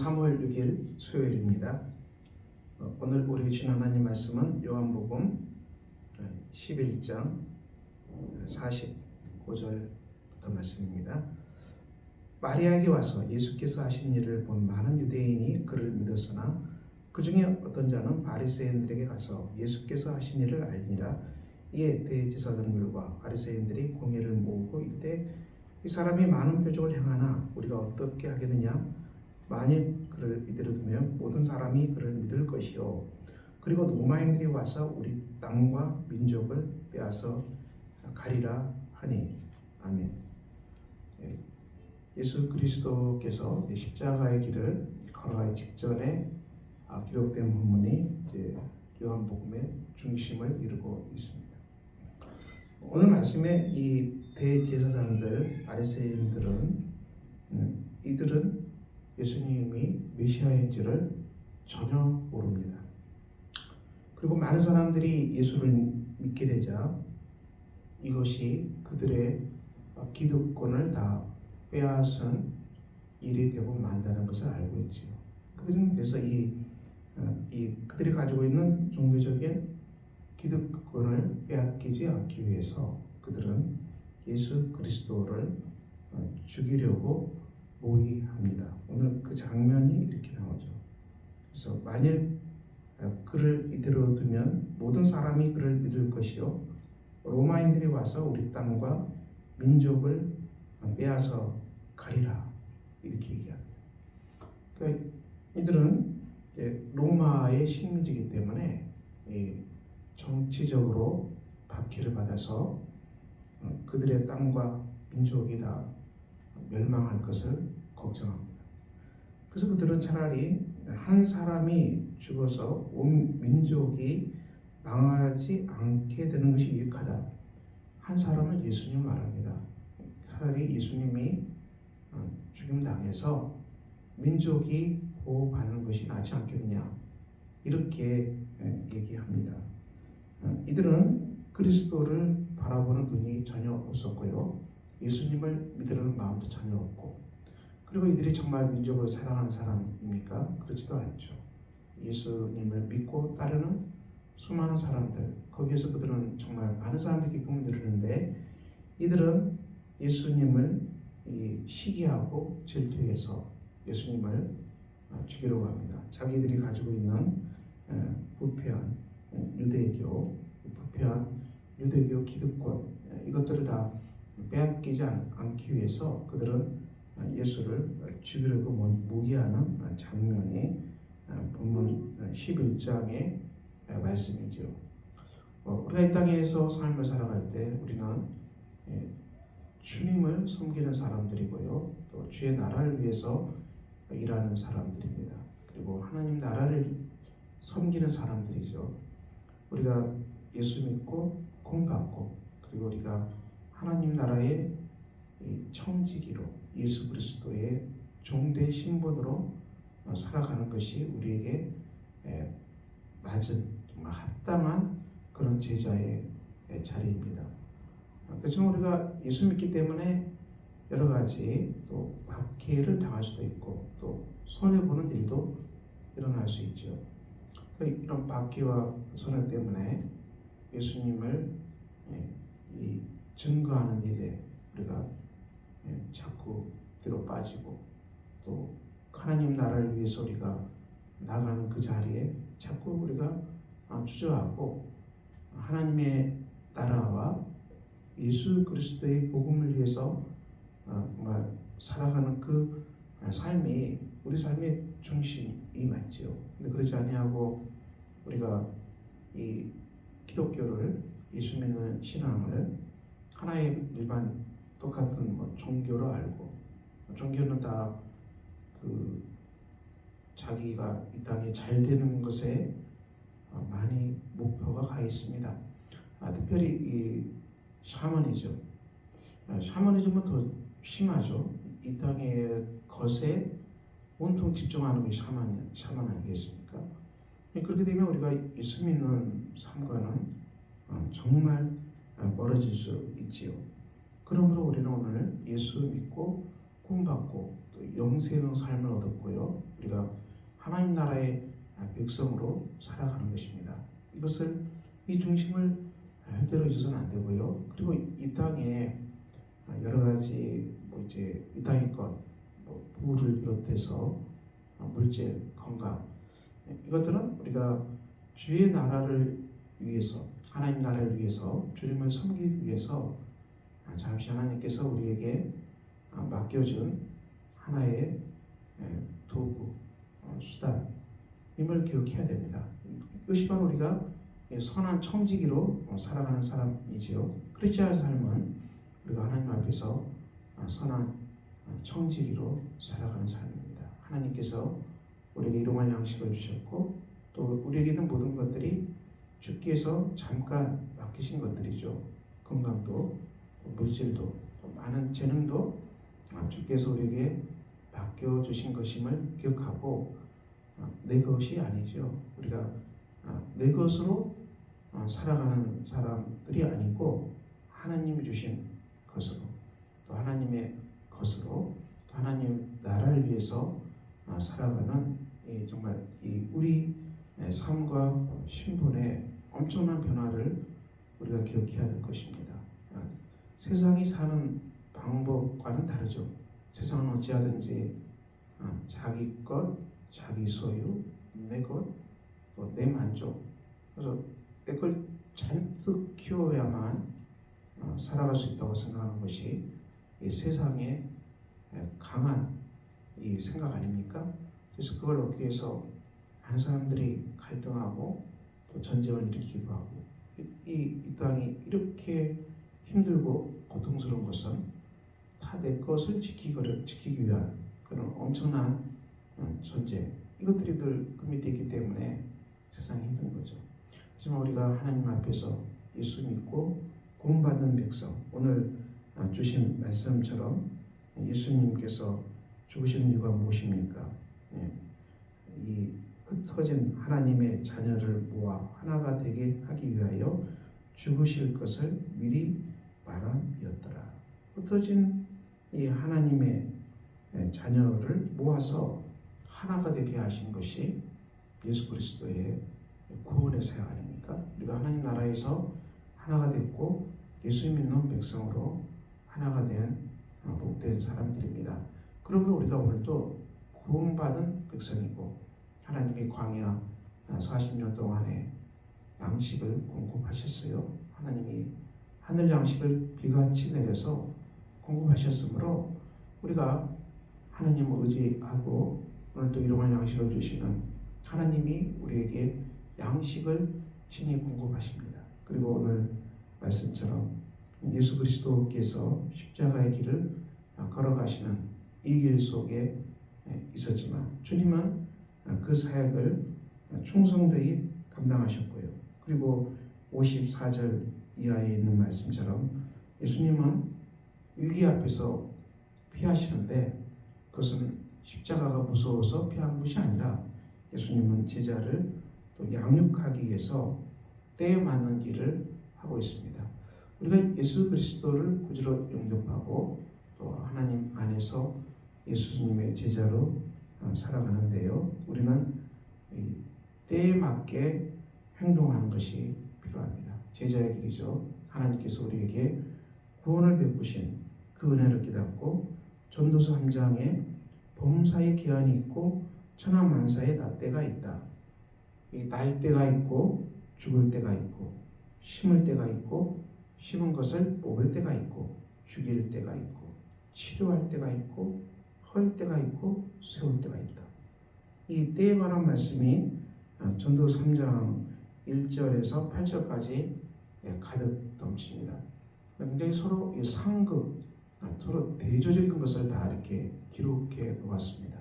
3월 6일 수요일입니다. 어, 오늘 우리 주신 하나님 말씀은 요한복음 11장 49절부터 말씀입니다. 마리아에게 와서 예수께서 하신 일을 본 많은 유대인이 그를 믿었으나 그 중에 어떤 자는 바리새인들에게 가서 예수께서 하신 일을 알리니라 이에 대제사장들과 바리새인들이 공회를 모으고 이때 이 사람이 많은 표적을 행하나 우리가 어떻게 하겠느냐 만일 그를 이대로 두면 모든 사람이 그를 믿을 것이요 그리고 로마인들이 와서 우리 땅과 민족을 빼앗아 가리라 하니 아멘. 예, 예수 그리스도께서 십자가의 길을 걸어가기 직전에 아, 기록된 본문이 이제 요한복음의 중심을 이루고 있습니다. 오늘 말씀에 이 대제사장들 바리새인들은 음, 이들은 예수님이 메시아인지를 전혀 모릅니다. 그리고 많은 사람들이 예수를 믿게 되자 이것이 그들의 기득권을 다 빼앗은 일이 되고 만다는 것을 알고 있지요. 그들은 그래서 이, 어, 이 그들이 가지고 있는 종교적인 기득권을 빼앗기지 않기 위해서 그들은 예수 그리스도를 어, 죽이려고 모의합니다. 오늘 그 장면이 이렇게 나오죠. 그래서 만일 어, 그를 이대로 두면 모든 사람이 그를 믿을 것이요 로마인들이 와서 우리 땅과 민족을 빼앗아 가리라 이렇게 얘기합니다. 그러니까 이들은 로마의 식민지이기 때문에 정치적으로 박해를 받아서 어, 그들의 땅과 민족이 다 멸망할 것을 걱정합니다. 그래서 그들은 차라리 한 사람이 죽어서 온 민족이 망하지 않게 되는 것이 유익하다. 한 사람을 예수님 말합니다. 차라리 예수님이 어, 죽임 당해서 민족이 보호받는 것이 낫지 않겠느냐 이렇게 얘기합니다. 어, 이들은 그리스도를 바라보는 눈이 전혀 없었고요. 예수님을 믿으려는 마음도 전혀 없고 그리고 이들이 정말 민족을 사랑하는 사람입니까? 그렇지도 않죠. 예수님을 믿고 따르는 수많은 사람들 거기에서 그들은 정말 많은 사람들이 기쁨을 누리는데 이들은 예수님을 시기하고 질투해서 예수님을 어, 죽이려고 합니다. 자기들이 가지고 있는 부패한 유대교, 부패한 유대교 기득권 이것들을 다 빼앗기지 않기 위해서 그들은 예수를 죽이려고 모의하는 장면이 본문 11장의 말씀이죠. 어, 우리가 이 땅에서 삶을 살아갈 때 우리는 예, 주님을 섬기는 사람들이고요. 또 주의 나라를 위해서 일하는 사람들입니다. 그리고 하나님 나라를 섬기는 사람들이죠. 우리가 예수 믿고 공받고 그리고 우리가 하나님 나라의 청지기로 예수 그리스도의 종대 신분으로 살아가는 것이 우리에게 맞은 정말 합당한 그런 제자의 자리입니다. 그렇지만 우리가 예수 믿기 때문에 여러 가지 또 박해를 당할 수도 있고 또 손해 보는 일도 일어날 수 있죠. 그 이런 박해와 손해 때문에 예수님을 증거하는 일에 우리가 자꾸 뒤로 빠지고 또 하나님 나라를 위해서 우리가 나가는 그 자리에 자꾸 우리가 아, 주저하고 하나님의 나라와 예수 그리스도의 복음을 위해서 아, 정말 살아가는 그 삶이 우리 삶의 중심이 맞지요. 근데 그렇지 아니하고 우리가 이 기독교를 예수 믿는 신앙을 하나의 일반 똑같은 뭐 종교로 알고 종교는 다 그 자기가 이 땅에 잘 되는 것에 어, 많이 목표가 가 있습니다. 아, 특별히 이 샤머니즘, 아, 샤머니즘은 더 심하죠. 이 땅의 것에 온통 집중하는 게 샤만, 샤만 아니겠습니까? 그렇게 되면 우리가 예수 믿는 삶과는 어, 정말 어, 멀어질 수 있지요. 그러므로 우리는 오늘 예수 믿고 구원받고 또 영생의 삶을 얻었고요. 우리가 하나님 나라의 백성으로 살아가는 것입니다. 이것을 이 중심을 절대로 잊어서는 안 되고요. 그리고 이 땅에 여러 가지 뭐 이제 이 땅의 것, 뭐 부를 비롯해서 물질, 건강 이것들은 우리가 주의 나라를 위해서 하나님 나라를 위해서 주님을 섬기기 위해서 잠시 하나님께서 우리에게 맡겨준 하나의 도구, 어, 수단임을 기억해야 됩니다. 이것이 바로 우리가 선한 청지기로 어, 살아가는 사람이지요. 크리스천의 삶은 우리가 하나님 앞에서 어, 선한 청지기로 살아가는 삶입니다. 하나님께서 우리에게 일용할 양식을 주셨고 또 우리에게 있는 모든 것들이 주께서 잠깐 맡기신 것들이죠. 건강도 물질도 많은 재능도 주께서 우리에게 맡겨주신 것임을 기억하고 내 것이 아니죠. 우리가 내 것으로 살아가는 사람들이 아니고 하나님이 주신 것으로 또 하나님의 것으로 또 하나님 나라를 위해서 살아가는 정말 이 우리 삶과 신분의 엄청난 변화를 우리가 기억해야 될 것입니다. 세상이 사는 방법과는 다르죠. 세상은 어찌하든지 자기 것, 자기 소유, 내 것, 내 만족. 그래서 내 걸 잔뜩 키워야만 어, 살아갈 수 있다고 생각하는 것이 이 세상의 강한 이 생각 아닙니까? 그래서 그걸 얻기 위해서 많은 사람들이 갈등하고 또 전쟁을 일으키기도 하고 이, 이 땅이 이렇게 힘들고 고통스러운 것은 다 내 것을 지키기, 지키기 위한 그런 엄청난 어, 전쟁 이것들이 늘 그 밑에 있기 때문에 세상이 힘든 거죠. 하지만 우리가 하나님 앞에서 예수 믿고 구원받은 백성 오늘 아, 주신 말씀처럼 예수님께서 죽으신 이유가 무엇입니까? 예. 이 흩어진 하나님의 자녀를 모아 하나가 되게 하기 위하여 죽으실 것을 미리 말함이었더라. 흩어진 이 하나님의 자녀를 모아서 하나가 되게 하신 것이 예수 그리스도의 구원의 사역 아닙니까? 우리가 하나님 나라에서 하나가 됐고 예수 믿는 백성으로 하나가 된 어, 복된 사람들입니다. 그러므로 우리가 오늘도 구원받은 백성이고 하나님의 광야 40년 동안에 양식을 공급하셨어요. 하나님이 하늘 양식을 비같이 내려서 공급하셨으므로 우리가 하나님을 의지하고 오늘도 일용할 양식을 주시는 하나님이 우리에게 양식을 친히 공급하십니다. 그리고 오늘 말씀처럼 예수 그리스도께서 십자가의 길을 걸어가시는 이 길 속에 있었지만 주님은 그 사역을 충성되이 감당하셨고요. 그리고 54절 이하에 있는 말씀처럼 예수님은 위기 앞에서 피하시는데 그것은 십자가가 무서워서 피한 것이 아니라 예수님은 제자를 또 양육하기 위해서 때에 맞는 일을 하고 있습니다. 우리가 예수 그리스도를 구주로 영접하고 또 하나님 안에서 예수님의 제자로 어, 살아가는데요. 우리는 때에 맞게 행동하는 것이 필요합니다. 제자의 길이죠. 하나님께서 우리에게 구원을 베푸신 그 은혜를 깨닫고 전도서 3장에 범사의 기한이 있고 천하만사의 나때가 있다. 이날 때가 있고 죽을 때가 있고 심을 때가 있고 심은 것을 뽑을 때가 있고 죽일 때가 있고 치료할 때가 있고 헐 때가 있고 세울 때가 있다. 이 때에 관한 말씀이 아, 전도 3장 1절에서 8절까지 예, 가득 넘칩니다. 굉장히 서로 상급, 아, 서로 대조적인 것을 다 이렇게 기록해 놓았습니다.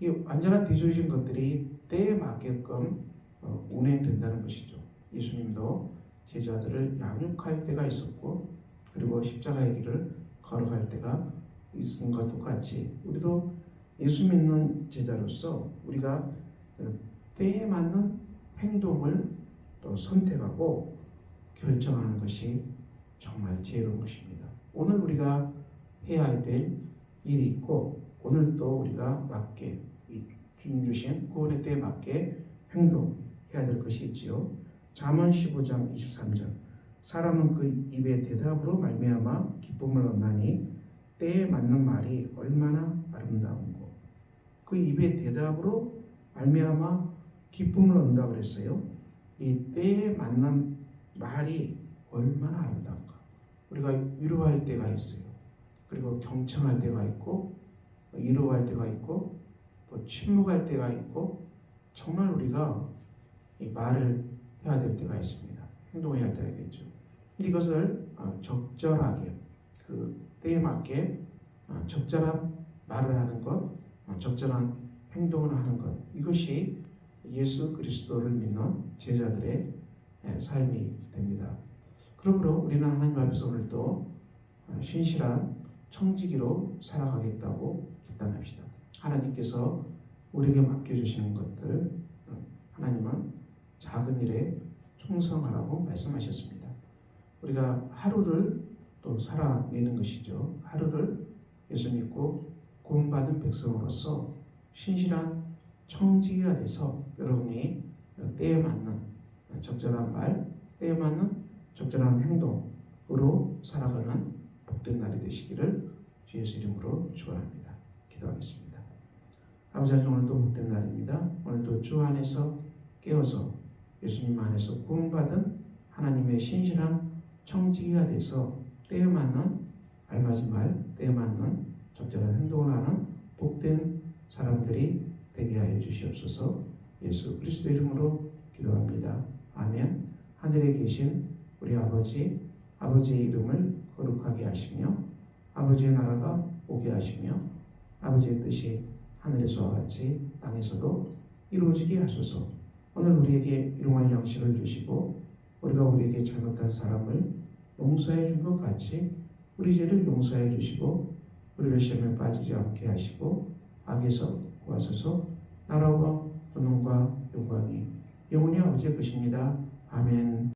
이 완전한 대조적인 것들이 때에 맞게끔 어, 운행된다는 것이죠. 예수님도 제자들을 양육할 때가 있었고 그리고 십자가의 길을 걸어갈 때가 있은 것 똑같이 우리도 예수 믿는 제자로서 우리가 그 때에 맞는 행동을 또 선택하고 결정하는 것이 정말 지혜로운 것입니다. 오늘 우리가 해야 될 일이 있고 오늘 또 우리가 맞게 주님 주신 구원의 때에 맞게 행동해야 될 것이 있지요. 잠언 15장 23절 사람은 그 입의 대답으로 말미암아 기쁨을 얻나니 때에 맞는 말이 얼마나 아름다운고 그 입의 대답으로 말미암아 기쁨을 얻는다 그랬어요. 이 때에 맞는 말이 얼마나 아름다운가. 우리가 위로할 때가 있어요. 그리고 경청할 때가 있고 위로할 때가 있고 또 침묵할 때가 있고 정말 우리가 이 말을 해야 될 때가 있습니다. 행동해야 할 때가 있겠죠. 이것을 어, 적절하게 그 때에 맞게 어, 적절한 말을 하는 것, 어, 적절한 행동을 하는 것 이것이 예수 그리스도를 믿는 제자들의 예, 삶이 됩니다. 그러므로 우리는 하나님 앞에서 오늘도 어, 신실한 청지기로 살아가겠다고 결단합시다. 하나님께서 우리에게 맡겨주시는 것들 어, 하나님은 작은 일에 충성하라고 말씀하셨습니다. 우리가 하루를 또 살아내는 것이죠. 하루를 예수 믿고 구원받은 백성으로서 신실한 청지기가 돼서 여러분이 때에 맞는 적절한 말, 때에 맞는 적절한 행동으로 살아가는 복된 날이 되시기를 주 예수 이름으로 축원합니다. 기도하겠습니다. 아버지 하나님 오늘도 복된 날입니다. 오늘도 주 안에서 깨어서 예수님 안에서 구원받은 하나님의 신실한 청지기가 돼서 때에 맞는 알맞은 말, 때에 맞는 적절한 행동을 하는 복된 사람들이 되게 하여 주시옵소서. 예수 그리스도 이름으로 기도합니다. 아멘. 하늘에 계신 우리 아버지, 아버지의 이름을 거룩하게 하시며 아버지의 나라가 오게 하시며 아버지의 뜻이 하늘에서와 같이 땅에서도 이루어지게 하소서. 오늘 우리에게 일용할 양식을 주시고 우리가 우리에게 잘못한 사람을 용서해 준 것 같이 우리 죄를 용서해 주시고 우리를 시험에 빠지지 않게 하시고 악에서 구하소서 나라와 권능과 영광이 영원히 아버지의 것입니다. 아멘.